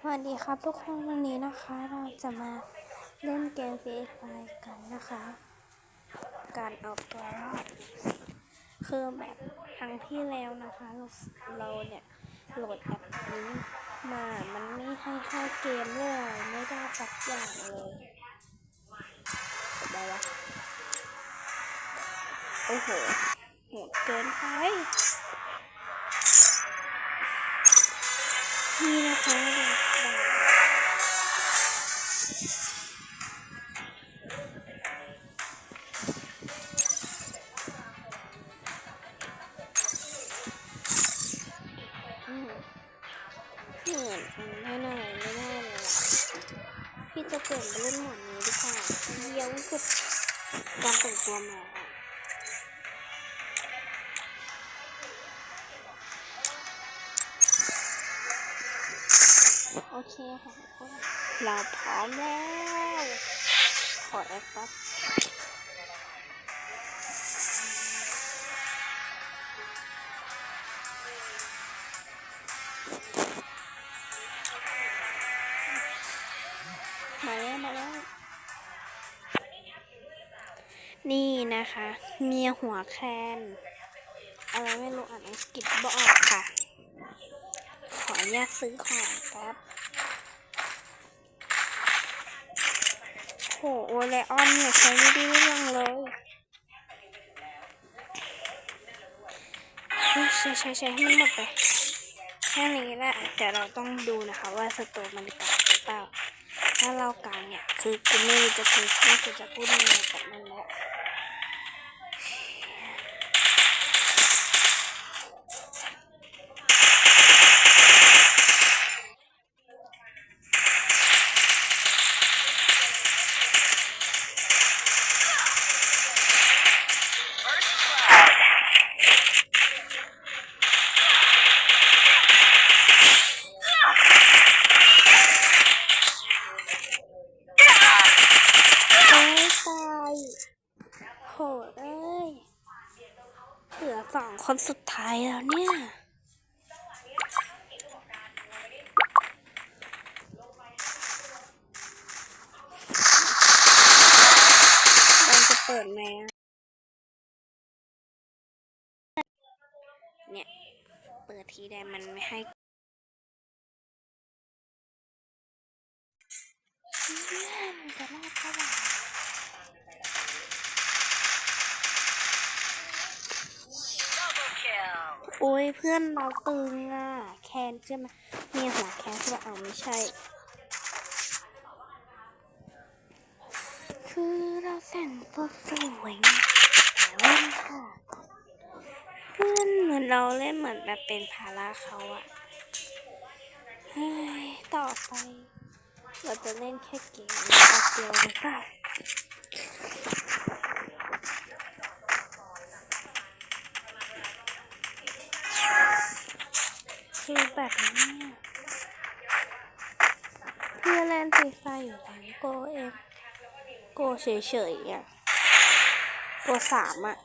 สวัสดีครับทุกคนวันนี้นะคะ เราจะมาเล่นเกม PS5 กันนะคะ การเอาตัวรอดคือแบบครั้งที่แล้วนะคะ เราเราเนี่ยโหลดแอปนี้มามันไม่ให้เข้าเกมเลยไม่ได้สักอย่างเลยได้วะโอ้โหโหดเกินไป นี่นะคะเด็กๆอืมเหมือนกันไม่น่าไม่น่าเลยพี่จะเปลี่ยนไปเล่นหมวดนี้ดีกว่าเยี่ยมสุดการแต่งตัวหมอ อะโอเคค่ะเราพร้อมแล้ว ขอแอปปั๊บมาแล้วมาแล้ว นี่นะคะ เมียหัวแคนอะไรไม่รู้อ่านอังกฤษบออกค่ะ ขออนุญาตซื้อของแป๊บ โหโอเลออนเนี่ยใช้ไม่ได้เรื่องเลยใช้ใช้ใช้ให้มันหมดไปแค่นี้แหละแต่เราต้องดูนะคะว่าสตูมันกลางหรือเปล่าถ้าเรากลางเนี่ยคือกูไม่รู้จะพูดกูจะพูดอะไรกับมันแล้ว คนสุดท้ายแล้วเนี่ย เราจะเปิดไหมเนี่ย เปิดทีใดมันไม่ให้เชี่ยมันจะรอดเท่าไหร่ โอ้ยเพื่อนเราตึงอะ แคนใช่ไหมเนี่ยหัวแคนใช่ปะเอาไม่ใช่คือเราแต่งตัวสวยแต่ว่าค่ะเพื่อนเหมือนเราเล่นเหมือนแบบเป็นภาระเขาอะเฮ้ยต่อไป เราจะเล่นแค่เกมเดียวเลย คือแบบนี้เนี่ยเพื่อแลนฟรีไฟอยู่แล้วโกเอ็มโกเฉยๆอะโกสามอะ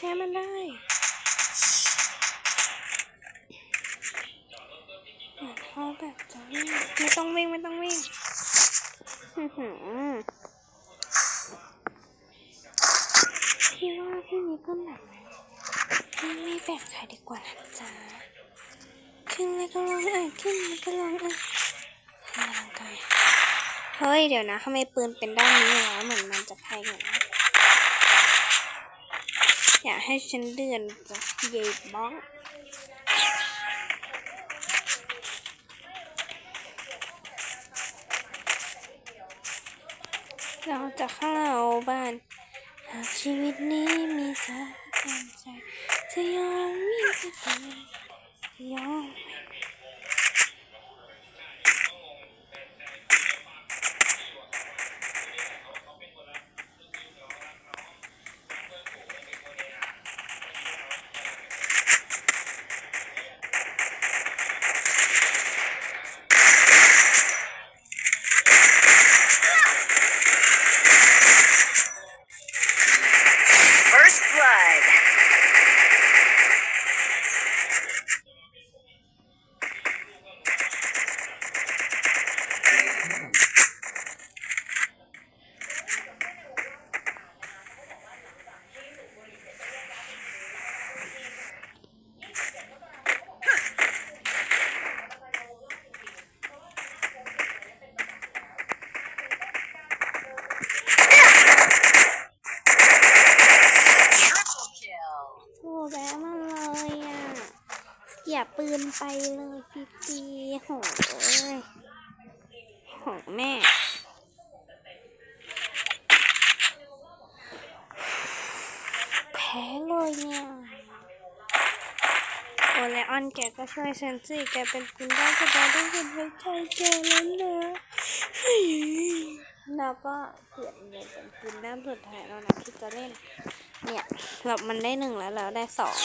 แพ้มันได้เหมือนเขาแบบจะวิ่งไม่ต้องวิ่งไม่ต้องวิ่งพี่ว่าพี่มีเพื่อนแบบไหนพี่ไม่แบ่งใครดีกว่านะจ๊ะขึ้นแล้วก็ลองอะขึ้นแล้วก็ลองอะทำร่างกายเฮ้ย เดี๋ยวนะทำไมปืนเป็นด้านนี้วะเหมือนมันจะแพงอย่างนั้น อยากให้ฉันเดือนจะเย็บบ้องเราจะเข้าบ้าน หากชีวิตนี้มีสาระใจจะยอมวิ่งไปเดินจะยอม เลยฟรีโหยโหแม่แพ้เลยเนี่ยโอเลออนแกก็ช่วยฉันสิแกเป็นคุณได้ก็ได้ต้องเป็นไว้ใจแกแล้วนะเฮ้ยแล้วก็เปลี่ยนเลยเป็นคุณด้านสุดท้ายแล้วนะที่จะเล่น เนี่ยเรามันได้หนึ่งแล้วเราได้สอง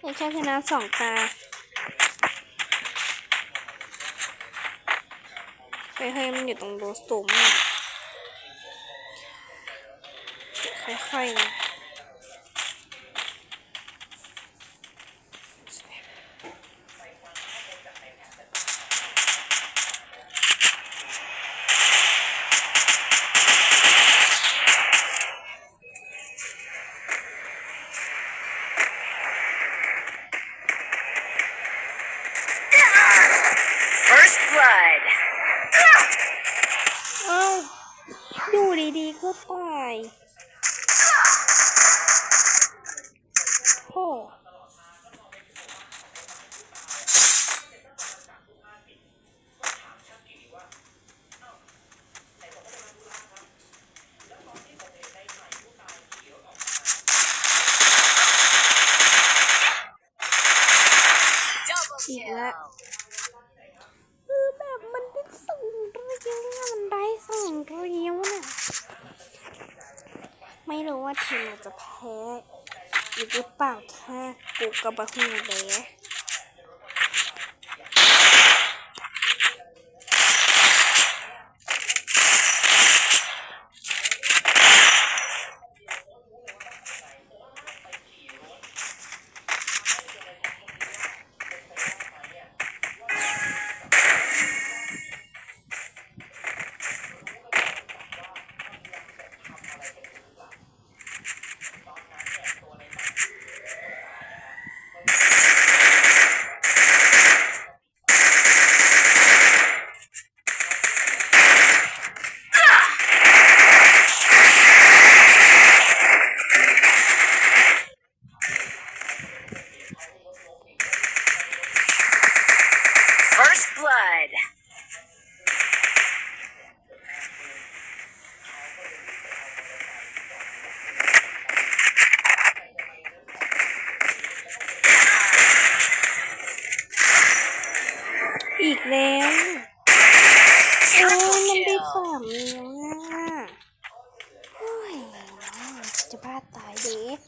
ไม่ใช่ชนะสองตา เฮ้ยเฮ้ยมันอยู่ตรงโดสตูมค่อยๆนะ ดีๆก็ตายโอ้ Double kill. คือแบบมันได้ส่งเรียวเนี่ยมันได้ส่งเรียวเนี่ย ไม่รู้ว่าทีมเราจะแพ้หรือเปล่าแค่กูกับบะฮูเลย First blood. อีกแล้วโอ้ย Triple มันได้ kill. สามนิ้วอะโอ้ยน้องจะบ้าตายเด็ก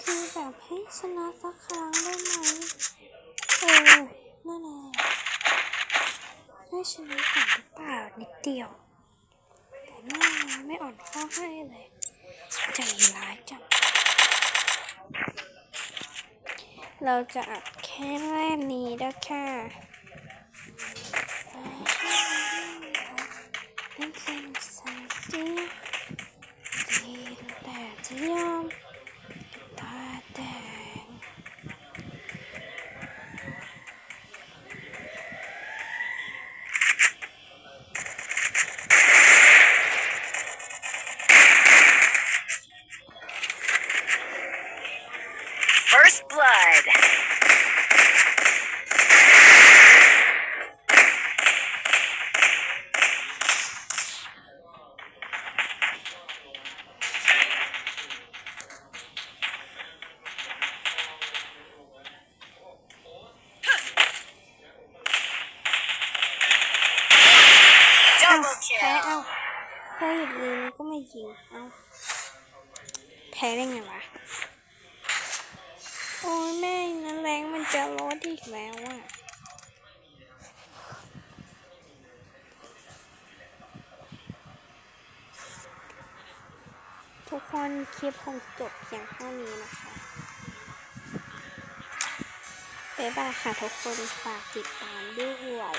คือแบบให้ชนะสักครั้งได้ไหม โออนั่นแหละให้ชนะก่อนหรือเปล่านิดเดียว แต่แม่ไม่อ่อนข้อให้เลยใจร้ายจัง เราจะอัดแค่แรกนี้ด้วค่ะ ไม่ยิงเอ้าแพ้ได้ไงวะ โอ้ยแม่นั้นแรงมันจะลดอีกแล้วอะทุกคนคลิปคงจบเพียงเท่านี้นะคะบ๊ายบายค่ะทุกคนฝากติดตามด้วย